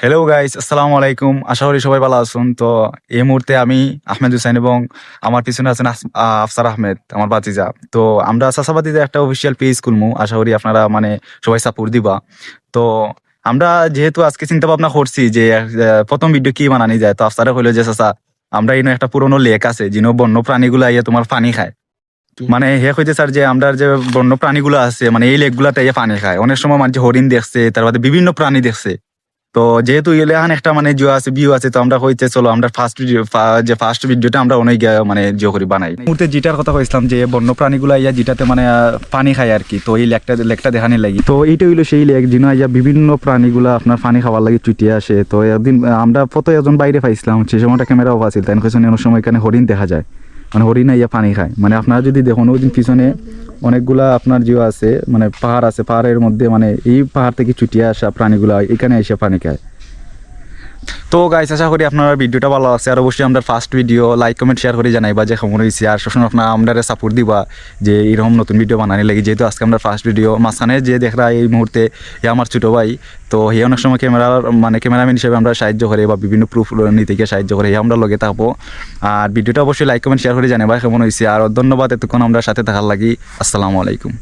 Hello guys আসসালামু আলাইকুম আশা করি সবাই ভালো আছেন। তো এই মুহূর্তে আমি আহমেদ হুসাইন এবং আমার পিছনে আছেন আফসার আহমেদ আমার বাতিজা তো আমরা চাষাবাদিতে একটা অফিসিয়াল পেজ খুলমু। আশা করি আপনারা মানে সবাই সাপোর্ট দিবা। তো আমরা যেহেতু আজকে চিন্তা ভাবনা করছি যে প্রথম ভিডিও কি বানানি যায় তো আফসারে হইল যে চাষা আমরা এনে একটা পুরনো লেক আছে যিনি বন্য প্রাণীগুলো আইয়া তোমার পানি খায়। মানে হে হইতে স্যার যে আমরা যে বন্য প্রাণীগুলো আছে মানে এই লেকগুলাতে ইয়ে পানি খায়। অনেক সময় মানুষ হরিণ দেখছে তারপরে বিভিন্ন প্রাণী দেখছে। তো যেহেতু ইলেহান একটা মানে জিও আছে ভিউ আছে, তো আমরা হইতে চলো, আমরা ফার্স্ট ভিডিও যে ফার্স্ট ভিডিওটা আমরা অনেক মানে জিও করি, বানাই। মুহূর্তে যেটার কথা কইছিলাম যে বন্য প্রাণীগুলো ইয়া যেটাতে মানে পানি খায় আর কি, তো এই লেকটা লেকটা দেখানি লাগি। তো এইটা হইল সেই লেক যিনি ইয়া বিভিন্ন প্রাণীগুলো আপনার পানি খাওয়ার লাগে চুটিয়ে আসে। তো একদিন আমরা কত একজন বাইরে পাইছিলাম সেই সময়টা ক্যামেরা অফ আছিল, তাই অনেক সময় এখানে হরিণ দেখা যায়। মানে হরিণ ইয়া পানি খায়। মানে আপনারা যদি দেখুন, ওই দিন পিছনে অনেকগুলা আপনার জিও আছে মানে পাহাড় আছে, পাহাড়ের মধ্যে মানে এই পাহাড় থেকে ছুটিয়ে আসা প্রাণীগুলা এখানে এসে পানি খায়। তো গাইস আশা করি আপনার ভিডিওটা ভালো আছে আর অবশ্যই আমরা first video like comment share করে জানাইবা যে কেমন হয়েছে আর সবসময় আপনার আমরা সাপোর্ট দিবা যে এরকম নতুন ভিডিও বানানি লাগে। যেহেতু আজকে আমরা ফার্স্ট ভিডিও মাঝখানে যে দেখরা এই মুহূর্তে এ আমার ছোটো ভাই, তো হে অনেক সময় ক্যামেরার মানে ক্যামেরাম্যান হিসেবে আমরা সাহায্য করে বা বিভিন্ন প্রুফ নিতে গিয়ে সাহায্য করে হে আমরা লগে থাকব। আর ভিডিওটা অবশ্যই লাইক কমেন্ট শেয়ার করে জানাবা কেমন হয়েছে আর ধন্যবাদ এতক্ষণ আমরা সাথে থাকার লাগি। আসসালামু আলাইকুম।